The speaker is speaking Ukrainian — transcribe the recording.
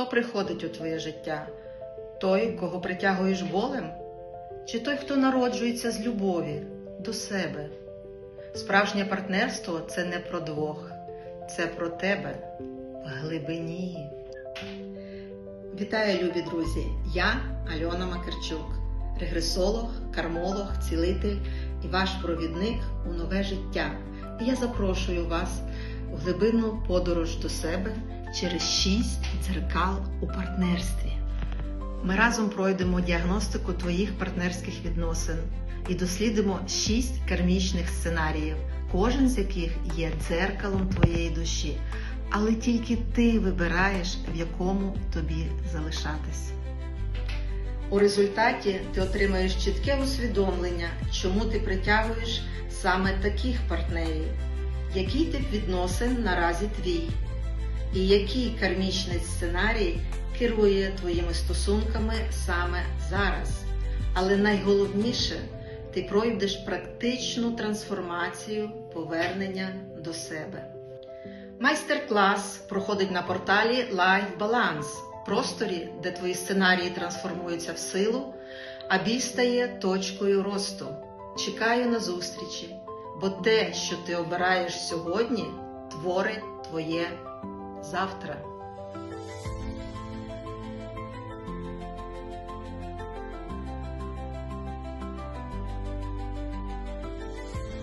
Хто приходить у твоє життя? Той, кого притягуєш болем? Чи той, хто народжується з любові до себе? Справжнє партнерство це не про двох, це про тебе в глибині. Вітаю, любі друзі! Я Альона Макарчук, регресолог, кармолог, цілитель і ваш провідник у нове життя. І я запрошую вас у глибинну подорож до себе через шість дзеркал у партнерстві. Ми разом пройдемо діагностику твоїх партнерських відносин і дослідимо шість кармічних сценаріїв, кожен з яких є дзеркалом твоєї душі, але тільки ти вибираєш, в якому тобі залишатись. У результаті ти отримаєш чітке усвідомлення, чому ти притягуєш саме таких партнерів, який тип відносин наразі твій, і який кармічний сценарій керує твоїми стосунками саме зараз. Але найголовніше, ти пройдеш практичну трансформацію повернення до себе. Майстер-клас проходить на порталі Life Balance, просторі, де твої сценарії трансформуються в силу, а біль стає точкою росту. Чекаю на зустрічі, бо те, що ти обираєш сьогодні, творить твоє завтра.